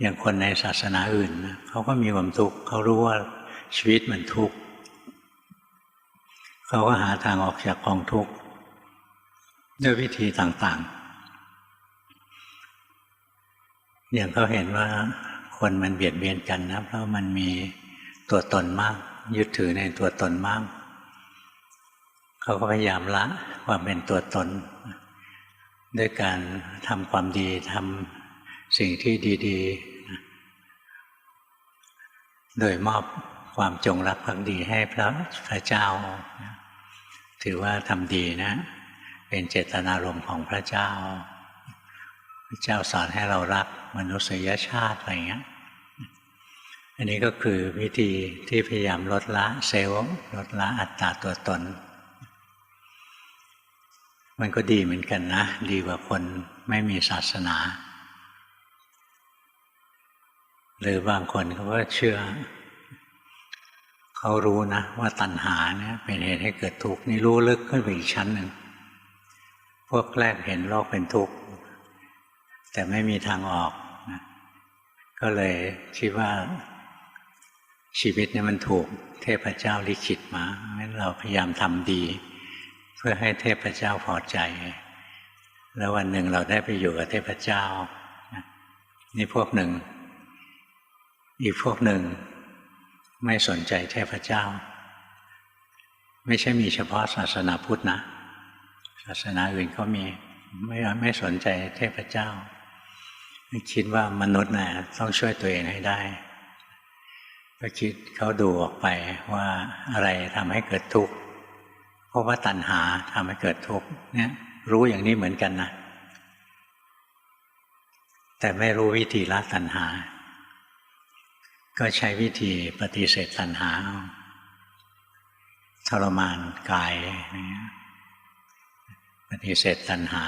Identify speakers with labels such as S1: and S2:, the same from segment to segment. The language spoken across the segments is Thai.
S1: อย่างคนในศาสนาอื่นเขาก็มีความทุกข์เขารู้ว่าชีวิตมันทุกข์เขาก็หาทางออกจากกองทุกข์ด้วยวิธีต่างๆ อย่างเขาเห็นว่าคนมันเบียดเบียนกันนะเพราะมันมีตัวตนมาก ยึดถือในตัวตนมากเขาก็พยายามละความเป็นตัวตน ด้วยการทำความดีทำ สิ่งที่ดีๆ โดยมอบความจงรักภักดีให้พระพระเจ้า ถือว่าทำดีนะ เป็นเจตนารมณ์ของพระเจ้า พระเจ้าสอนให้เรารักมนุษยชาติอะไรเงี้ยอันนี้ก็คือวิธีที่พยายามลดละเซลล์ลดละอัตตาตัวตน มันก็ดีเหมือนกันนะ ดีกว่าคนไม่มีศาสนา หรือบางคนเขาก็เชื่อ เขารู้นะ ว่าตัณหาเนี่ยเป็นเหตุให้เกิดทุกข์นี่รู้ลึกขึ้นไปอีกชั้นหนึ่งพวกแรกเห็นโลกเป็นทุกข์แต่ไม่มีทางออกนะก็เลยคิดว่าชีวิตเนี่ยมันถูกเทพเจ้าลิขิตมางั้นเราพยายามทำดี เพื่อให้เทพเจ้าพอใจ แล้ววันหนึ่งเราได้ไปอยู่กับเทพเจ้านี่พวกหนึ่ง อีกพวกหนึ่งไม่สนใจเทพเจ้า ไม่ใช่มีเฉพาะศาสนาพุทธนะ ศาสนาอื่นก็มีไม่ไม่สนใจเทพเจ้า คิดว่ามนุษย์นะ่ะต้องช่วยตัวเองให้ได้ก็คิดเขาดูออกไปว่าอะไรทำให้เกิดทุกข์เพราะว่าตัณหาทำให้เกิดทุกข์เนี่ยรู้อย่างนี้เหมือนกันนะแต่ไม่รู้วิธีละตัณหา ก็ใช้วิธีปฏิเสธตัณหาทรมานกายปฏิเสธตัณหา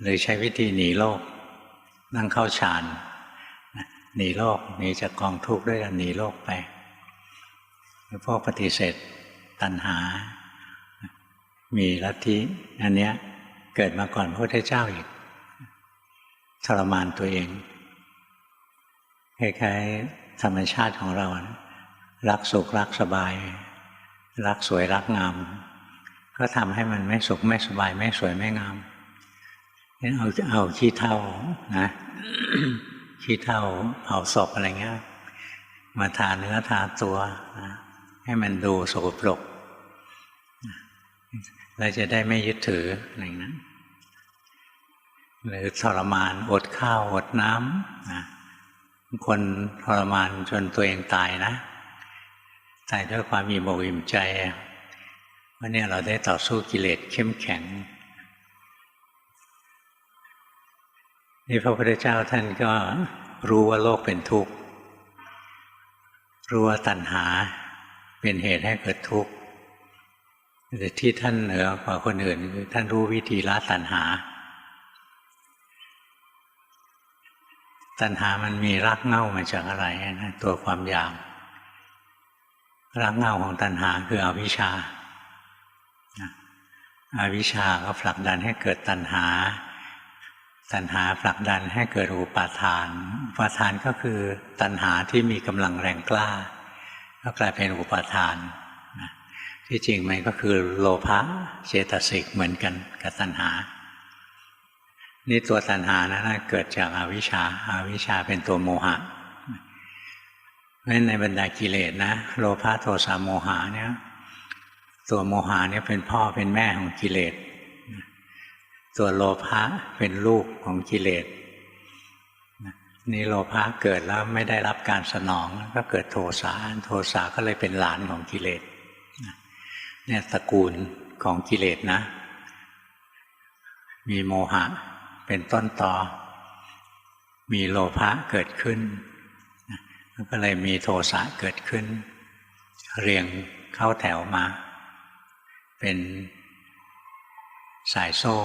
S1: หรือใช้วิธีหนีโลก นั่งเข้าฌานหนีโลกหนีจากกองทุกข์ด้วยกันหนีโลกไปพวกปฏิเสธตัณหา มีลัทธิอันเนี้ยเกิดมาก่อนพระพุทธเจ้าอีกทรมานตัวเองคล้ายๆ ธรรมชาติของเรา รักสุขรักสบาย รักสวยรักงาม ก็ทำให้มันไม่สุขไม่สบาย ไม่สวยไม่งามเอาเอาขี้เท่านะขี้เท่าเผาศพอะไรเงี้ยมาทาเนื้อทาตัวนะให้มันดูสกปรกเราจะได้ไม่ยึดถืออะไรนั้นหรือทรมานอดข้าวอดน้ำนะ คนทรมานจนตัวเองตายนะ ตายด้วยความมีโมอิ่มใจว่าเนี่ยเราได้ต่อสู้กิเลสเข้มแข็งนี่พระพุทธเจ้าท่านก็รู้ว่าโลกเป็นทุกข์ รู้ว่าตัณหาเป็นเหตุให้เกิดทุกข์แต่ที่ท่านเหนือกว่าคนอื่นคือท่านรู้วิธีละตัณหา ตัณหามันมีรากเง้ามาจากอะไรนะตัวความอยากรากเง้าของตัณหาคืออวิชชาอาวิชชาก็ผลักดันให้เกิดตัณหา ตัณหาผลักดันให้เกิดอุปาทาน อุปาทานก็คือตัณหาที่มีกำลังแรงกล้า ก็กลายเป็นอุปาทาน ที่จริงมันก็คือโลภะเจตสิกเหมือนกันกับตัณหา นี่ตัวตัณหานะั้นเกิดจากอาวิชชาอาวิชชาเป็นตัวโมหะเพราะฉะนั้นในบรรดากิเลสนะโลภะโทสะโมหะเนี่ยตัวโมหะเนี่ยเป็นพ่อเป็นแม่ของกิเลสตัวโลภะเป็นลูกของกิเลสนี่โลภะเกิดแล้วไม่ได้รับการสนองก็เกิดโทสะโทสะก็เลยเป็นหลานของกิเลสเนี่ยตระกูลของกิเลสนะ มีโมหะ เป็นต้นต่อ มีโลภะเกิดขึ้นก็เลยมีโทสะเกิดขึ้น เรียงเข้าแถวมา เป็นสายโซ่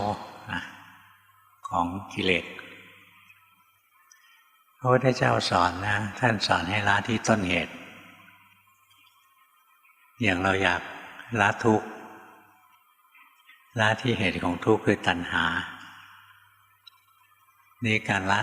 S1: ของกิเลสพระพุทธเจ้าสอนนะ ท่านสอนให้ละที่ต้นเหตุ อย่างเราอยากละทุกข์ละที่เหตุของทุกข์คือตัณหา นี่การละ